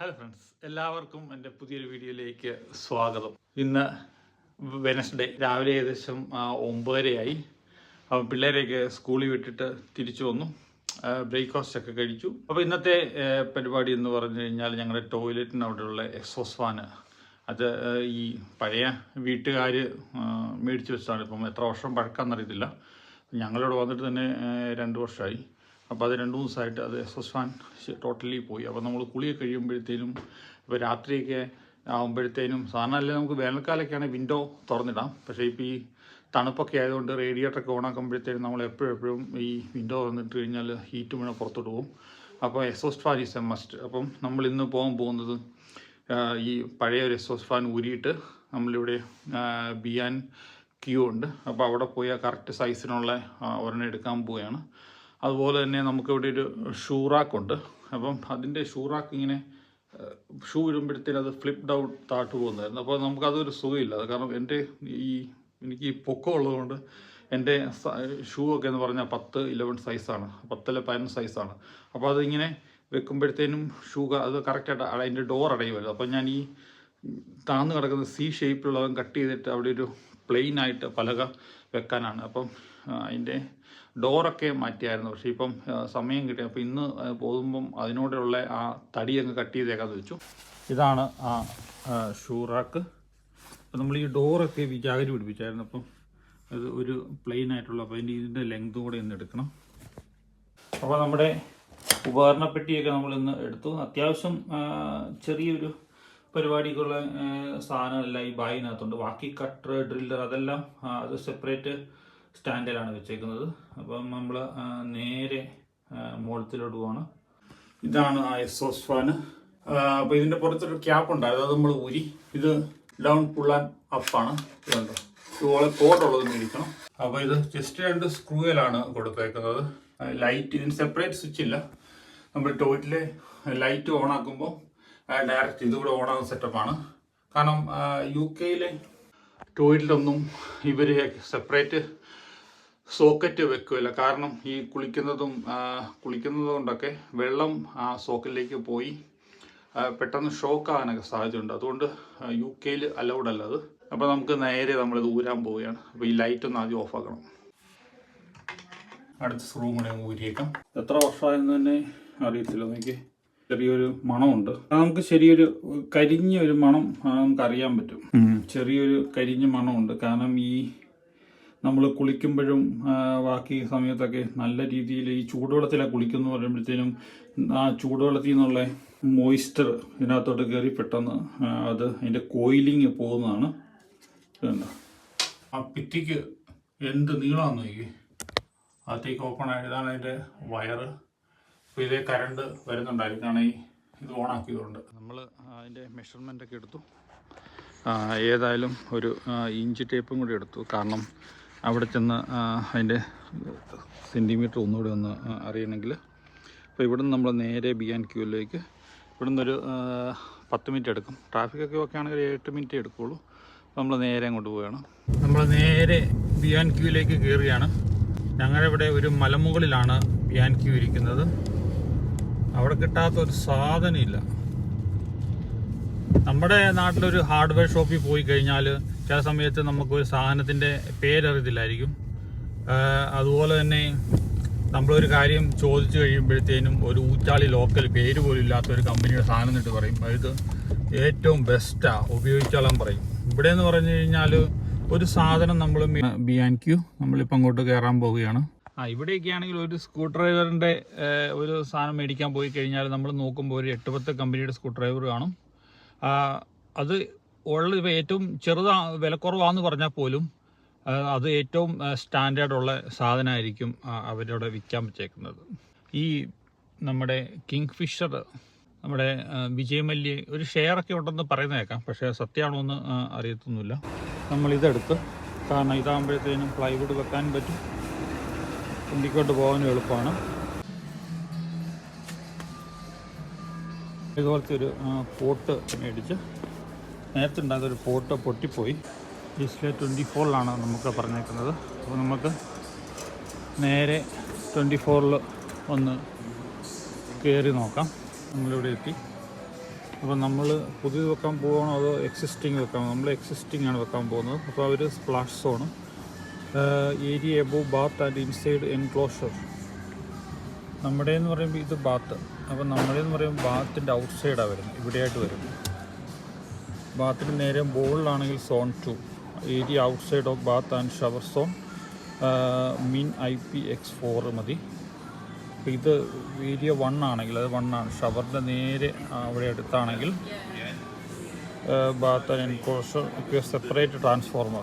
Hello friends എല്ലാവർക്കും എന്റെ പുതിയൊരു വീഡിയോയിലേക്ക് സ്വാഗതം. ഇന്ന് വെനസ്ഡേ രാവിലെ ഏകദേശം ഒമ്പതരയായി. അപ്പം പിള്ളേരെയൊക്കെ സ്കൂളിൽ വിട്ടിട്ട് തിരിച്ചു വന്നു. ബ്രേക്ക്ഫാസ്റ്റ് ഒക്കെ കഴിച്ചു. അപ്പോൾ ഇന്നത്തെ പരിപാടി എന്ന് പറഞ്ഞു കഴിഞ്ഞാൽ ഞങ്ങളുടെ ടോയ്ലറ്റിന് അവിടെയുള്ള എക്സോസ് ഫാന് അത് ഈ പഴയ വീട്ടുകാർ മേടിച്ചു വെച്ചതാണ്. ഇപ്പം എത്ര വർഷം പഴക്കാന്നറിയത്തില്ല. ഞങ്ങളിവിടെ വന്നിട്ട് തന്നെ രണ്ട് വർഷമായി. അപ്പോൾ അത് രണ്ട് മൂന്ന് ദിവസമായിട്ട് അത് എക്സോസ് ഫാൻ ടോട്ടലി പോയി. അപ്പോൾ നമ്മൾ കുളിയൊക്കെ കഴിയുമ്പോഴത്തേനും ഇപ്പോൾ രാത്രിയൊക്കെ ആകുമ്പോഴത്തേനും സാധാരണ അല്ലേ നമുക്ക് വേനൽക്കാലൊക്കെയാണ് വിൻഡോ തുറന്നിടാം. പക്ഷേ ഇപ്പോൾ ഈ തണുപ്പൊക്കെ ആയതുകൊണ്ട് റേഡിയേറ്ററൊക്കെ ഓണാക്കുമ്പോഴത്തേനും നമ്മൾ എപ്പോഴും എപ്പോഴും ഈ വിൻഡോ തുറന്നിട്ട് കഴിഞ്ഞാൽ ഹീറ്റ് മുഴുവൻ പുറത്തോട്ട് പോകും. അപ്പോൾ exhaust fan is a must അപ്പം നമ്മൾ ഇന്ന് പോകാൻ പോകുന്നത് ഈ പഴയ ഒരു എക്സോസ്റ്റ് ഫാൻ ഊരിയിട്ട് നമ്മളിവിടെ ബിയാൻ ക്യൂ ഉണ്ട്. അപ്പോൾ അവിടെ പോയി ആ കറക്റ്റ് സൈസിനുള്ള ഒരെണ്ണം എടുക്കാൻ പോവുകയാണ്. അതുപോലെ തന്നെ നമുക്കിവിടെ ഒരു ഷൂ റാക്കുണ്ട് അപ്പം അതിന്റെ ഷൂറാക്ക് ഇങ്ങനെ ഷൂ ഇടുമ്പോഴത്തേനും അത് ഫ്ലിപ്പ് ഡൗൺ താട്ട് പോകുന്നതായിരുന്നു. അപ്പോൾ നമുക്കതൊരു സുഖമില്ല. കാരണം എന്റെ ഈ എനിക്ക് ഈ പൊക്കം ഉള്ളതുകൊണ്ട് എന്റെ ഷൂ ഒക്കെ എന്ന് പറഞ്ഞാൽ പത്ത് ഇലവൻ സൈസാണ് പത്തല്ല പതിനൊന്ന് സൈസാണ് അപ്പോൾ അതിങ്ങനെ വെക്കുമ്പോഴത്തേനും ഷൂ അത് കറക്റ്റായിട്ട് അതിന്റെ ഡോർ അടയുമല്ലോ അപ്പോൾ ഞാൻ ഈ താന്ന് കിടക്കുന്ന സി ഷേപ്പിലുള്ളതും കട്ട് ചെയ്തിട്ട് അവിടെ ഒരു പ്ലെയിൻ ആയിട്ട് പലക വെക്കാനാണ്. അപ്പം അതിന്റെ ഡോറൊക്കെ മാറ്റിയായിരുന്നു. പക്ഷേ ഇപ്പം സമയം കിട്ടി. അപ്പോൾ ഇന്ന് പോകുമ്പം അതിനോടുള്ള ആ തടി അങ്ങ് കട്ട് ചെയ്തേക്കാന്ന് വെച്ചു. ഇതാണ് ആ ഷൂറാക്ക് അപ്പം നമ്മൾ ഈ ഡോറൊക്കെ വിചാകരി പിടിപ്പിച്ചായിരുന്നു. അപ്പം അത് ഒരു പ്ലെയിൻ ആയിട്ടുള്ള അപ്പോൾ അതിന്റെ ഇതിന്റെ ലെങ്ത് കൂടെ ഇന്ന് എടുക്കണം. അപ്പോൾ നമ്മുടെ ഉപകരണപ്പെട്ടിയൊക്കെ നമ്മൾ ഇന്ന് എടുത്തു. അത്യാവശ്യം ചെറിയൊരു പരിപാടിക്കുള്ള സാധനമല്ല ഈ ബാഗിനകത്തുണ്ട്. ബാക്കി കട്ടർ ഡ്രില്ലർ അതെല്ലാം അത് സെപ്പറേറ്റ് സ്റ്റാൻഡിലാണ് വെച്ചേക്കുന്നത്. അപ്പം നമ്മൾ നേരെ മുകളത്തിലോട്ട് പോവാണ്. ഇതാണ് ആ എക്സോസ് ഫാന് അപ്പോൾ ഇതിന്റെ പുറത്തൊരു ക്യാപ്പ് ഉണ്ട് അത് നമ്മൾ ഊരി ഇത് ഡൗൺ പുള്ളാൻ അപ്പാണ് ഇതുണ്ട്? ഇതുപോലെ കോഡുള്ളത് മേടിക്കണം അപ്പോൾ ഇത് ജസ്റ്റ് രണ്ട് സ്ക്രൂയിലാണ് കൊടുത്തേക്കുന്നത്. ലൈറ്റ് ഇതിന് സെപ്പറേറ്റ് സ്വിച്ച് ഇല്ല. നമ്മൾ ടോയ്റ്റിലെ ലൈറ്റ് ഓൺ ആക്കുമ്പോൾ ഡയറക്റ്റ് ഇതുകൂടെ ഓൺ ആകുന്ന സെറ്റപ്പാണ് കാരണം യു കെയിലെ ടോയ്റ്റിലൊന്നും ഇവർ സെപ്പറേറ്റ് സോക്കറ്റ് വെക്കില്ല കാരണം ഈ കുളിക്കുന്നതും കുളിക്കുന്നതുകൊണ്ടൊക്കെ കുളിക്കുന്നത് കൊണ്ടൊക്കെ വെള്ളം ആ സോക്കറ്റിലേക്ക് പോയി പെട്ടെന്ന് ഷോക്ക് ആകാനൊക്കെ സാധ്യതയുണ്ട്. അതുകൊണ്ട് യു കെയിൽ അലൗഡ് അല്ല അത്. അപ്പോൾ നമുക്ക് നേരെ നമ്മളിത് ഊരാൻ പോവുകയാണ്. അപ്പോൾ ഈ ലൈറ്റ് ഒന്ന് ആദ്യം ഓഫ് ആക്കണം. അടുത്ത സ്ക്രൂ കൂടെ ഊരിയേക്കാം. എത്ര വർഷമായെന്ന് തന്നെ അറിയത്തില്ല എനിക്ക്. ചെറിയൊരു മണമുണ്ട്. നമുക്ക് ശരിയൊരു കരിഞ്ഞ ഒരു മണം നമുക്കറിയാൻ നമുക്ക് അറിയാൻ പറ്റും ചെറിയൊരു കരിഞ്ഞ മണമുണ്ട്. കാരണം ഈ നമ്മൾ കുളിക്കുമ്പോഴും ബാക്കി സമയത്തൊക്കെ നല്ല രീതിയിൽ ഈ ചൂടുവെള്ളത്തിലാണ് കുളിക്കുന്നു പറയുമ്പോഴത്തേനും ആ ചൂടുവെള്ളത്തിൽ നിന്നുള്ള മോയ്സ്ചർ ഇതിനകത്തോട്ട് കയറി പെട്ടെന്ന് അത് അതിന്റെ കോയിലിങ് പോകുന്നതാണ്. ആ പിറ്റിക്ക് എന്ത് നീളമാണെന്ന് നോക്കി അകത്തേക്ക് ഓപ്പൺ ആയിട്ട് ഇതാണ് അതിന്റെ വയറ് അപ്പോൾ ഇതേ കറണ്ട് വരുന്നുണ്ടായിരിക്കും ഈ ഇത് ഓൺ ആക്കിയതുകൊണ്ട്. നമ്മൾ അതിന്റെ മെഷർമെന്റ് ഒക്കെ എടുത്തു. ഏതായാലും ഒരു ഇഞ്ച് ടേപ്പും കൂടി എടുത്തു. കാരണം അവിടെ ചെന്ന് അതിന്റെ സെന്റിമീറ്റർ ഒന്നുകൂടി ഒന്ന് അറിയണമെങ്കിൽ. അപ്പോൾ ഇവിടുന്ന് നമ്മൾ നേരെ ബി ആൻഡ് ക്യൂവിലേക്ക് ഇവിടുന്ന് ഒരു പത്ത് മിനിറ്റ് എടുക്കും. ട്രാഫിക്കൊക്കെ ഒക്കെ ആണെങ്കിൽ എട്ട് മിനിറ്റ് എടുക്കുകയുള്ളൂ നമ്മൾ നേരെ അങ്ങോട്ട് പോവുകയാണ്. നമ്മൾ നേരെ ബി ആൻഡ് ക്യൂവിലേക്ക് കയറുകയാണ് ഞങ്ങളുടെ ഇവിടെ ഒരു മലമുകളിലാണ് ബി ആൻഡ് ക്യൂ ഇരിക്കുന്നത്. അവിടെ കിട്ടാത്ത ഒരു സാധനമില്ല. നമ്മുടെ നാട്ടിലൊരു ഹാർഡ്വെയർ ഷോപ്പിൽ പോയി കഴിഞ്ഞാൽ ചില സമയത്ത് നമുക്ക് ഒരു സാധനത്തിന്റെ പേരറിയത്തില്ലായിരിക്കും അതുപോലെ തന്നെ നമ്മളൊരു കാര്യം ചോദിച്ചു കഴിയുമ്പോഴത്തേനും ഒരു ഊച്ചാളി ലോക്കൽ പേര് പോലും ഇല്ലാത്ത ഒരു കമ്പനിയുടെ സാധനം എന്നിട്ട് പറയും. അത് ഏറ്റവും ബെസ്റ്റാ ഉപയോഗിച്ചോളാൻ പറയും. ഇവിടെ എന്ന് പറഞ്ഞു കഴിഞ്ഞാൽ ഒരു സാധനം നമ്മൾ ബി ആൻഡ് ക്യൂ നമ്മളിപ്പോൾ അങ്ങോട്ട് കയറാൻ പോവുകയാണ്. ആ ഇവിടെയൊക്കെ ആണെങ്കിൽ ഒരു സ്ക്രൂ ഡ്രൈവറിന്റെ ഒരു സാധനം മേടിക്കാൻ പോയി കഴിഞ്ഞാൽ നമ്മൾ നോക്കുമ്പോൾ ഒരു എട്ട് പത്ത് കമ്പനിയുടെ സ്ക്രൂ ഡ്രൈവർ കാണും. അത് ഉള്ള ഇപ്പോൾ ഏറ്റവും ചെറുതാ വിലക്കുറവാന്ന് പറഞ്ഞാൽ പോലും അത് ഏറ്റവും സ്റ്റാൻഡേർഡ് ഉള്ള സാധനമായിരിക്കും അവരോട് വിൽക്കാൻ വെച്ചേക്കുന്നത്. ഈ നമ്മുടെ കിങ് ഫിഷർ നമ്മുടെ വിജയമല്യ ഒരു ഷെയറൊക്കെ ഉണ്ടെന്ന് പറയുന്ന കേൾക്കാം പക്ഷേ സത്യമാണോ എന്ന് അറിയത്തൊന്നുമില്ല. നമ്മളിതെടുത്ത് കാരണം ഇതാകുമ്പോഴത്തേനും പ്ലൈവുഡ് വെക്കാൻ പറ്റും. ഇന്ത്യക്കോട്ട് പോകാനും എളുപ്പമാണ്. ഇതുപോലത്തെ ഒരു പോട്ട് മേടിച്ച് നേരത്തെ ഉണ്ടാകുന്ന ഒരു പോട്ട് പൊട്ടിപ്പോയി. ഡിസ്പ്ലേ ട്വന്റി ഫോറിലാണ് നമുക്ക് പറഞ്ഞേക്കുന്നത്. അപ്പോൾ നമുക്ക് നേരെ ട്വന്റി ഫോറിൽ ഒന്ന് കയറി നോക്കാം. നമ്മളിവിടെ എത്തി. അപ്പോൾ നമ്മൾ പുതിയത് വെക്കാൻ പോകണോ അതോ എക്സിസ്റ്റിംഗ് വെക്കാം നമ്മൾ എക്സിസ്റ്റിംഗ് ആണ് വെക്കാൻ പോകുന്നത്. അപ്പോൾ അവർ splash zone area above bath and inside enclosure നമ്മുടെ എന്ന് പറയുമ്പോൾ ഇത് ബാത്ത് അപ്പോൾ നമ്മളെന്ന് പറയും പറയുമ്പോൾ ബാത്തിന്റെ ഔട്ട് സൈഡാണ് വരുന്നത് ഇവിടെയായിട്ട് വരും ബാത്തിന് നേരെ ബോളിലാണെങ്കിൽ zone two area outside of bath and shower zone mean I P X four മതി. ഇത് ഏരിയ വൺ ആണെങ്കിൽ അത് വൺ ആണ്. ഷവറിന്റെ നേരെ അവിടെ അടുത്താണെങ്കിൽ bath and enclosure separate transformer.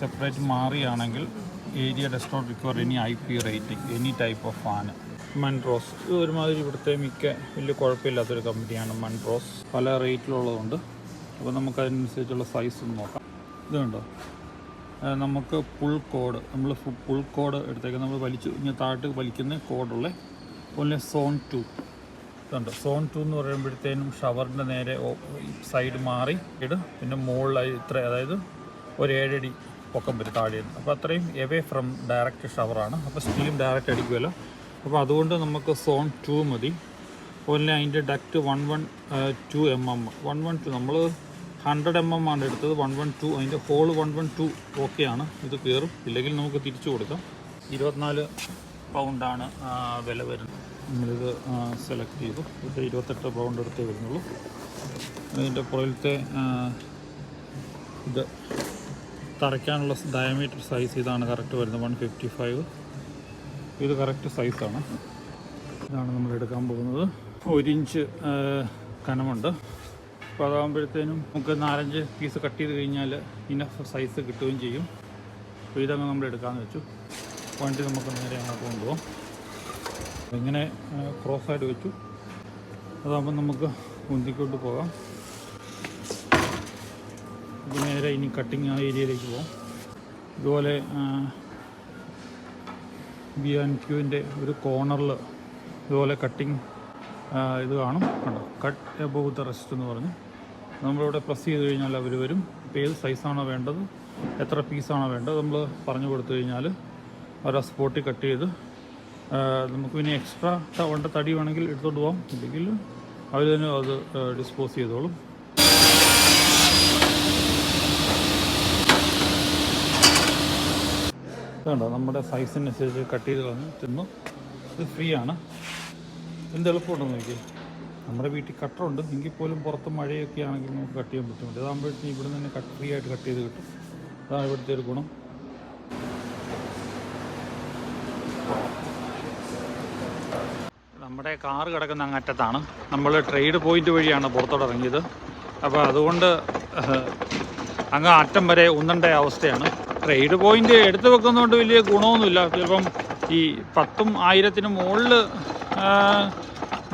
Separate മാറിയാണെങ്കിൽ area does not require any I P rating any type of fan. Manrose ഇത് ഒരുമാതിരി ഇവിടുത്തെ മിക്ക വലിയ കുഴപ്പമില്ലാത്തൊരു കമ്പനിയാണ് മൺറോസ് പല റേറ്റിലുള്ളതുണ്ട് അപ്പോൾ നമുക്ക് അതിനനുസരിച്ചുള്ള സൈസ് നോക്കാം. ഇതുണ്ടോ നമുക്ക് പുൾ കോഡ് നമ്മൾ പുൾ കോഡ് എടുത്തേക്ക് നമ്മൾ വലിച്ചു ഇങ്ങനെ താഴോട്ട് വലിക്കുന്ന കോഡുള്ള അതുപോലെ സോൺ ടു ഇതുണ്ട് സോൺ ടു എന്ന് പറയുമ്പോഴത്തേനും ഷവറിന്റെ നേരെ സൈഡ് മാറി ഇട് പിന്നെ മുകളിലായി ഇത്ര അതായത് ഒരു ഏഴടി പൊക്കം വരും താഴെ അപ്പോൾ അത്രയും എവേ ഫ്രം ഡയറക്റ്റ് ഷവറാണ് അപ്പോൾ സ്റ്റീം ഡയറക്റ്റ് അടിക്കുമല്ലോ. അപ്പോൾ അതുകൊണ്ട് നമുക്ക് സോൺ ടു മതി. അതുപോലെ അതിന്റെ duct one one two M M. One one two നമ്മൾ ഹൺഡ്രഡ് എം എം ആണ് എടുത്തത്. വൺ വൺ ടു അതിന്റെ ഹോൾ വൺ വൺ ടു ഓക്കെയാണ് ഇത് കയറും ഇല്ലെങ്കിൽ നമുക്ക് തിരിച്ചു കൊടുക്കാം. ഇരുപത്തിനാല് പൗണ്ടാണ് വില വരുന്നത്. നമ്മളിത് സെലക്ട് ചെയ്തു. ഇത് ഇരുപത്തെട്ട് പൗണ്ട് എടുത്തേ വരുന്നുള്ളൂ. അതിന്റെ പുറകിലത്തെ ആ, ഇത് തറയ്ക്കാനുള്ള ഡയമീറ്റർ സൈസ് ഇതാണ് കറക്റ്റ് വരുന്നത്. വൺ ഫിഫ്റ്റി ഫൈവ് ഇത് കറക്റ്റ് സൈസാണ് ഇതാണ് നമ്മൾ എടുക്കാൻ പോകുന്നത്. ഒരു ഇഞ്ച് കനമുണ്ട്. അപ്പോൾ അതാകുമ്പോഴത്തേനും നമുക്ക് നാലഞ്ച് പീസ് കട്ട് ചെയ്ത് കഴിഞ്ഞാൽ ഇനഫ് സൈസ് കിട്ടുകയും ചെയ്യും. അപ്പോൾ ഇതങ്ങ് നമ്മൾ എടുക്കാമെന്ന് വെച്ചു. വണ്ടി നമുക്ക് നേരെ അങ്ങോട്ട് കൊണ്ടുപോകാം ഇങ്ങനെ ക്രോസായിട്ട് വെച്ചു. അതാകുമ്പോൾ നമുക്ക് ഉന്തിക്കൊണ്ട് പോകാം. നേരെ ഇനി കട്ടിങ് ഏരിയയിലേക്ക് പോകാം ഇതുപോലെ ബി ആൻഡ് ക്യൂവിന്റെ ഒരു കോർണറിൽ ഇതുപോലെ കട്ടിങ് ഇത് കാണും. കണ്ടോ? കട്ട് എബോവ് ദ റെസ്റ്റ് എന്ന് പറഞ്ഞ്. നമ്മളിവിടെ പ്രസ് ചെയ്ത് കഴിഞ്ഞാൽ അവർ വരും. ഇപ്പോൾ ഏത് സൈസാണോ വേണ്ടത് എത്ര പീസാണോ വേണ്ടത് നമ്മൾ പറഞ്ഞു കൊടുത്തു കഴിഞ്ഞാൽ അവർ ആ സ്പോട്ടിൽ കട്ട് ചെയ്ത് നമുക്ക് പിന്നെ എക്സ്ട്രാ വേണ്ട തടി വേണമെങ്കിൽ എടുത്തുകൊണ്ട് പോകാം ഇല്ലെങ്കിൽ അവർ തന്നെ അത് ഡിസ്പോസ് ചെയ്തോളും. ഇതുണ്ടോ നമ്മുടെ സൈസിനനുസരിച്ച് കട്ട് ചെയ്ത് കളഞ്ഞ് തിന്നു. ഇത് ഫ്രീ ആണ്. എന്ത് എളുപ്പമുണ്ടെന്ന് നോക്കി നമ്മുടെ വീട്ടിൽ കട്ടറുണ്ട് എങ്കിൽ പോലും പുറത്ത് മഴയൊക്കെ ആണെങ്കിൽ നമുക്ക് കട്ട് ചെയ്യാൻ പറ്റും. ഇതാകുമ്പോഴത്തേക്കും ഇവിടെ നിന്ന് കട്ട് ഫ്രീ ആയിട്ട് കട്ട് ചെയ്ത് കിട്ടും. അതാണ് ഇവിടുത്തെ ഒരു ഗുണം. നമ്മുടെ കാറ് കിടക്കുന്ന അങ്ങറ്റത്താണ്. നമ്മൾ ട്രേഡ് പോയിന്റ് വഴിയാണ് പുറത്തോട്ട് ഇറങ്ങിയത്. അപ്പോൾ അതുകൊണ്ട് അങ്ങ് അറ്റം വരെ ഉന്നണ്ട അവസ്ഥയാണ്. ട്രേഡ് പോയിന്റ് എടുത്തു വെക്കുന്നതുകൊണ്ട് വലിയ ഗുണമൊന്നുമില്ല. ചിലപ്പം ഈ പത്തും ആയിരത്തിനും മുകളിൽ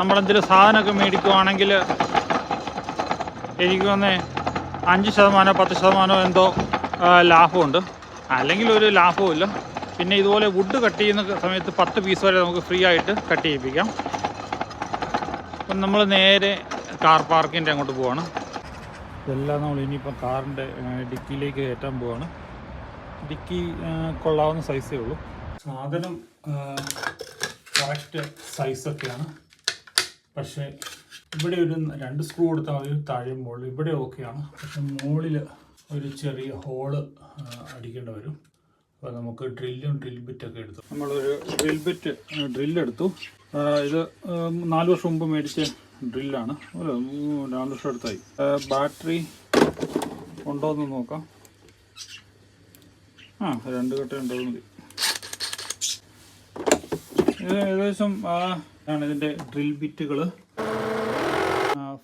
നമ്മളെന്തെങ്കിലും സാധനമൊക്കെ മേടിക്കുവാണെങ്കിൽ എനിക്ക് തന്നെ അഞ്ച് ശതമാനമോ പത്ത് ശതമാനമോ എന്തോ ലാഭമുണ്ട്. അല്ലെങ്കിൽ ഒരു ലാഭവുമില്ല പിന്നെ ഇതുപോലെ വുഡ് കട്ട് ചെയ്യുന്ന സമയത്ത് പത്ത് പീസ് വരെ നമുക്ക് ഫ്രീ ആയിട്ട് കട്ട് ചെയ്യിപ്പിക്കാം. അപ്പം നമ്മൾ നേരെ കാർ പാർക്കിന്റെ അങ്ങോട്ട് പോവാണ്. ഇതെല്ലാം നമ്മൾ ഇനിയിപ്പം കാറിന്റെ ഡിക്കിയിലേക്ക് കയറ്റാൻ പോവാണ്. ഡിക്കി കൊള്ളാവുന്ന സൈസേ ഉള്ളൂ. സാധനം കറക്റ്റ് സൈസൊക്കെയാണ് പക്ഷേ ഇവിടെ ഒരു രണ്ട് സ്ക്രൂ കൊടുത്താൽ മതി താഴെ മുകളിൽ. ഇവിടെ ഓക്കെയാണ് പക്ഷെ മുകളിൽ ഒരു ചെറിയ ഹോൾ അടിക്കേണ്ടി വരും. അപ്പോൾ നമുക്ക് ഡ്രില്ലും ഡ്രിൽ ബിറ്റൊക്കെ എടുത്തു നമ്മളൊരു ഡ്രിൽ ബിറ്റ് ഡ്രില്ലെടുത്തു ഇത് നാല് വർഷം മുമ്പ് മേടിച്ച ഡ്രില്ലാണ് അല്ല രണ്ട് വർഷം അടുത്തായി. ബാറ്ററി ഉണ്ടോ എന്ന് നോക്കാം. ആ. രണ്ട് കട്ട ഉണ്ടോ മതി. ഇത് ഏകദേശം ആണ് ഇതിന്റെ ഡ്രിൽ ബിറ്റുകൾ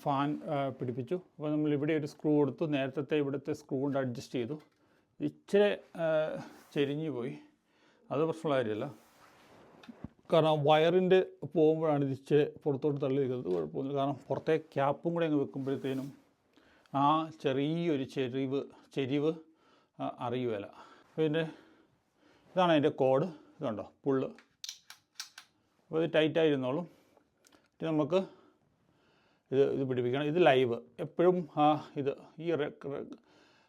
ഫാൻ പിടിപ്പിച്ചു. അപ്പോൾ നമ്മൾ ഇവിടെ ഒരു സ്ക്രൂ കൊടുത്തു. നേരത്തെ ഇവിടുത്തെ സ്ക്രൂ കൊണ്ട് അഡ്ജസ്റ്റ് ചെയ്തു. ഇച്ചിരി ചെരിഞ്ഞു പോയി. അത് പ്രശ്നമുള്ള കാര്യമല്ല. കാരണം വയറിന്റെ പോകുമ്പോഴാണ് ഇത് ഇച്ചിരി പുറത്തോട്ട് തള്ളി നിൽക്കുന്നത്. കുഴപ്പമൊന്നുമില്ല. കാരണം പുറത്തെ ക്യാപ്പും കൂടെ അങ്ങ് വെക്കുമ്പോഴത്തേനും ആ ചെറിയൊരു ചെരിവ് ചെരിവ് അറിയുകയില്ല പിന്നെ ഇതാണ് അതിന്റെ കോഡ്. ഇതുണ്ടോ? പുള്ള്. അപ്പോൾ ഇത് ടൈറ്റായിരുന്നോളും ഇത് നമുക്ക് ഇത് ഇത് പിടിപ്പിക്കണം. ഇത് ലൈവ് എപ്പോഴും ആ ഇത് ഈ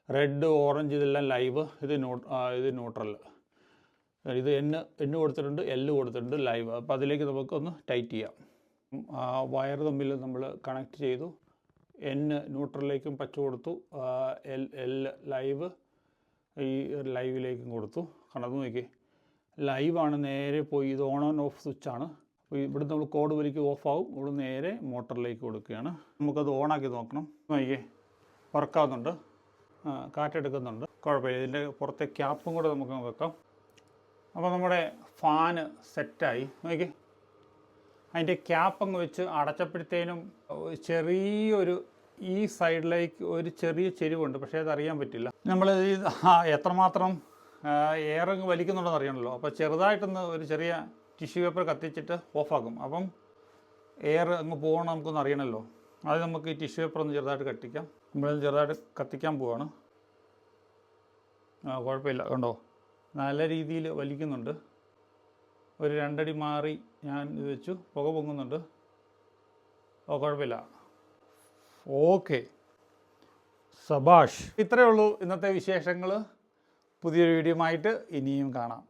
റെഡ് ഓറഞ്ച് ഇതെല്ലാം ലൈവ് ഇത് ന്യൂ ഇത് ന്യൂട്രൽ ഇത് എന്ന് എന് കൊടുത്തിട്ടുണ്ട് എല്ല് കൊടുത്തിട്ടുണ്ട് ലൈവ് അപ്പോൾ അതിലേക്ക് നമുക്കൊന്ന് ടൈറ്റ് ചെയ്യാം. വയർ തമ്മിൽ നമ്മൾ കണക്ട് ചെയ്തു. എന് ന്യൂട്രലിലേക്കും പച്ച കൊടുത്തു. എൽ എൽ ലൈവ് ഈ ലൈവിലേക്കും കൊടുത്തു. കണ്ടത് നോക്കി ലൈവാണ് നേരെ പോയി ഇത് ഓൺ ആൻഡ് ഓഫ് സ്വിച്ചാണ് അപ്പോൾ ഇവിടെ നമ്മൾ കോഡ് വലിക്ക് ഓഫ് ആവും. ഇവിടെ നേരെ മോട്ടറിലേക്ക് കൊടുക്കുകയാണ്. നമുക്കത് ഓണാക്കി നോക്കണം. നോക്കിയേ വർക്കാവുന്നുണ്ട് കാറ്റെടുക്കുന്നുണ്ട്. കുഴപ്പമില്ല. ഇതിന്റെ പുറത്തെ ക്യാപ്പും കൂടെ നമുക്ക് വെക്കാം. അപ്പോൾ നമ്മുടെ ഫാന് സെറ്റായി നോക്കി അതിന്റെ ക്യാപ്പങ്ങ് വെച്ച് അടച്ചപ്പോഴത്തേനും ചെറിയൊരു ഈ സൈഡിലേക്ക് ഒരു ചെറിയ ചെരിവുണ്ട് പക്ഷേ അത് അറിയാൻ പറ്റില്ല. നമ്മൾ ഈ എത്രമാത്രം എയർ വലിക്കുന്നുണ്ടെന്ന് അറിയണമല്ലോ അപ്പോൾ ചെറുതായിട്ടൊന്ന് ഒരു ചെറിയ ടിഷ്യൂ പേപ്പർ കത്തിച്ചിട്ട് ഓഫാക്കും. അപ്പം എയർ അങ്ങ് പോകണം നമുക്കൊന്ന് അറിയണമല്ലോ അത് നമുക്ക് ഈ ടിഷ്യൂ പേപ്പർ ഒന്ന് ചെറുതായിട്ട് കത്തിക്കാം. നമ്മൾ ചെറുതായിട്ട് കത്തിക്കാൻ പോവാണ്. കുഴപ്പമില്ല. കണ്ടോ? നല്ല രീതിയിൽ വലിക്കുന്നുണ്ട്. ഒരു രണ്ടടി മാറി ഞാൻ ഇത് വെച്ചു. പുക പൊങ്ങുന്നുണ്ട്. ഓ കുഴപ്പമില്ല. ഓക്കെ. സബാഷ് ഇത്രയേ ഉള്ളൂ ഇന്നത്തെ വിശേഷങ്ങൾ പുതിയൊരു വീഡിയോ ആയിട്ട് ഇനിയും കാണാം.